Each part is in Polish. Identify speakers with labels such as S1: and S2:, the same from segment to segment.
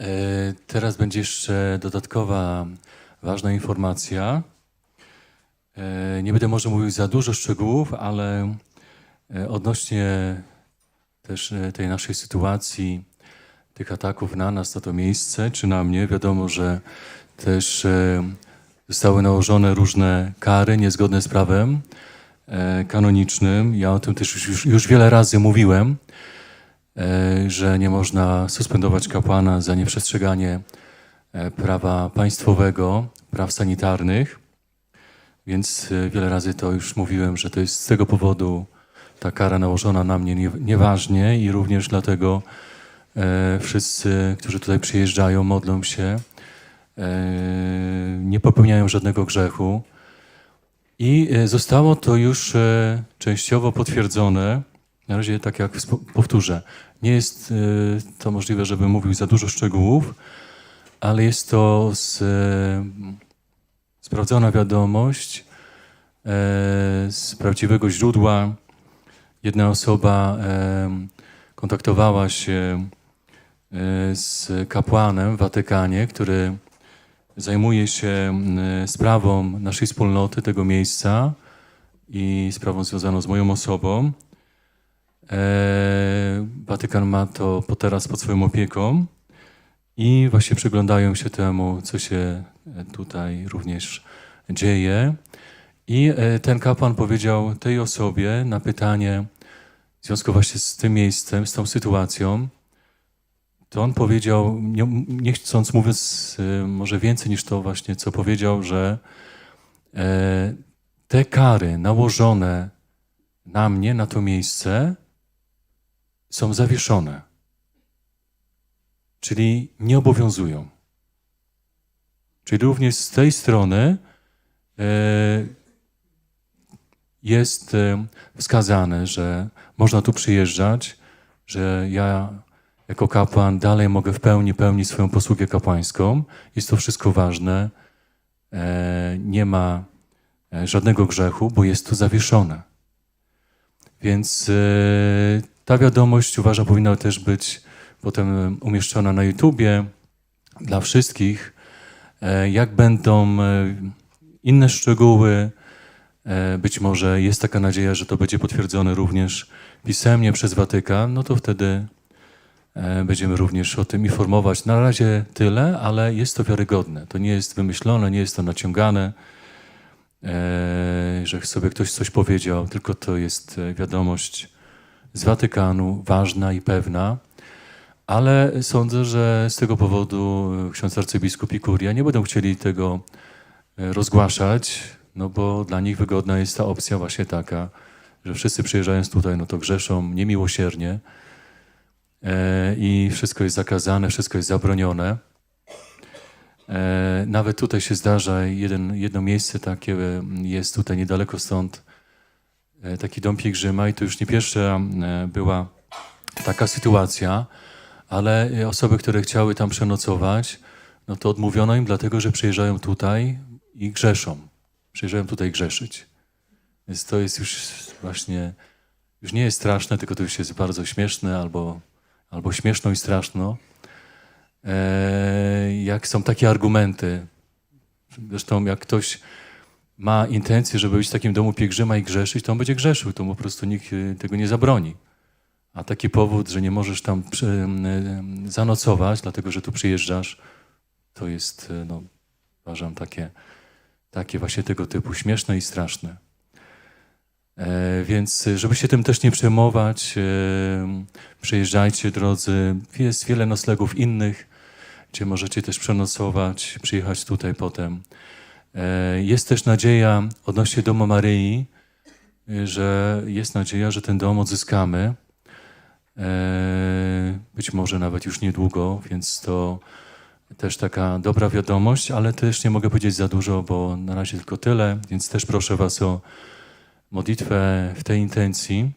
S1: E, Teraz będzie jeszcze dodatkowa ważna informacja. E, Nie będę może mówił za dużo szczegółów, ale e, odnośnie też tej naszej sytuacji, tych ataków na nas, na to miejsce, czy na mnie, wiadomo, że też zostały nałożone różne kary niezgodne z prawem kanonicznym. Ja o tym też już, już, wiele razy mówiłem, że nie można suspendować kapłana za nieprzestrzeganie e, prawa państwowego, praw sanitarnych. Więc e, wiele razy to już mówiłem, że to jest z tego powodu ta kara nałożona na mnie nie- nieważnie i również dlatego e, wszyscy, którzy tutaj przyjeżdżają, modlą się, e, nie popełniają żadnego grzechu. I e, zostało to już e, częściowo potwierdzone. Na razie, tak jak powtórzę, nie jest e, to możliwe, żebym mówił za dużo szczegółów, ale jest to z, e, sprawdzona wiadomość e, z prawdziwego źródła. Jedna osoba kontaktowała się z kapłanem w Watykanie, który zajmuje się sprawą naszej wspólnoty, tego miejsca i sprawą związaną z moją osobą. E, Watykan ma to po teraz pod swoją opieką i właśnie przyglądają się temu, co się e, tutaj również dzieje. I e, ten kapłan powiedział tej osobie na pytanie w związku właśnie z tym miejscem, z tą sytuacją, to on powiedział, nie, nie chcąc mówiąc może więcej niż to właśnie, co powiedział, że te kary nałożone na mnie, na to miejsce, są zawieszone. Czyli nie obowiązują. Czyli również z tej strony e, jest e, wskazane, że można tu przyjeżdżać, że ja jako kapłan dalej mogę w pełni pełnić swoją posługę kapłańską. Jest to wszystko ważne. E, Nie ma żadnego grzechu, bo jest to zawieszone. Więc ta wiadomość uważam powinna też być potem umieszczona na YouTubie dla wszystkich. E, Jak będą e, inne szczegóły, e, być może jest taka nadzieja, że to będzie potwierdzone również pisemnie przez Watykan, no to wtedy będziemy również o tym informować. Na razie tyle, ale jest to wiarygodne. To nie jest wymyślone, nie jest to naciągane, że sobie ktoś coś powiedział, tylko to jest wiadomość z Watykanu, ważna i pewna. Ale sądzę, że z tego powodu ksiądz arcybiskup i kuria nie będą chcieli tego e, rozgłaszać, no bo dla nich wygodna jest ta opcja właśnie taka, że wszyscy przyjeżdżając tutaj, no to grzeszą niemiłosiernie e, i wszystko jest zakazane, wszystko jest zabronione. E, Nawet tutaj się zdarza, jeden, jedno miejsce takie e, jest tutaj niedaleko stąd, taki dom pielgrzyma i to już nie pierwsza e, była taka sytuacja, ale e, osoby, które chciały tam przenocować, no to odmówiono im dlatego, że przyjeżdżają tutaj i grzeszą. Przyjeżdżają tutaj grzeszyć. Więc to jest już właśnie, już nie jest straszne, tylko to już jest bardzo śmieszne albo, albo śmieszno i straszno. E, jak są takie argumenty. Zresztą jak ktoś ma intencję, żeby być w takim domu pielgrzyma i grzeszyć, to on będzie grzeszył, to mu po prostu nikt e, tego nie zabroni. A taki powód, że nie możesz tam przy, e, zanocować, dlatego że tu przyjeżdżasz, to jest, e, no, uważam, takie, takie właśnie tego typu śmieszne i straszne. E, Więc, e, żeby się tym też nie przejmować, e, przyjeżdżajcie, drodzy. Jest wiele noclegów innych, gdzie możecie też przenocować, przyjechać tutaj potem. E, Jest też nadzieja odnośnie domu Maryi, e, że jest nadzieja, że ten dom odzyskamy. E, Być może nawet już niedługo, więc to też taka dobra wiadomość, ale też nie mogę powiedzieć za dużo, bo na razie tylko tyle, więc też proszę Was o modlitwę w tej intencji.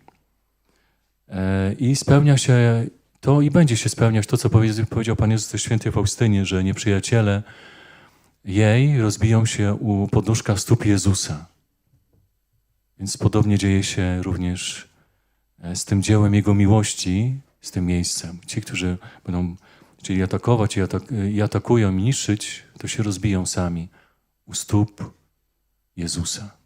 S1: I spełnia się to i będzie się spełniać to, co powie- powiedział Pan Jezus w świętej Faustynie, że nieprzyjaciele jej rozbiją się u podnóżka stóp Jezusa. Więc podobnie dzieje się również e, z tym dziełem Jego miłości, z tym miejscem. Ci, którzy będą czyli atakować i, atak, i atakują i niszczyć, to się rozbiją sami u stóp Jezusa.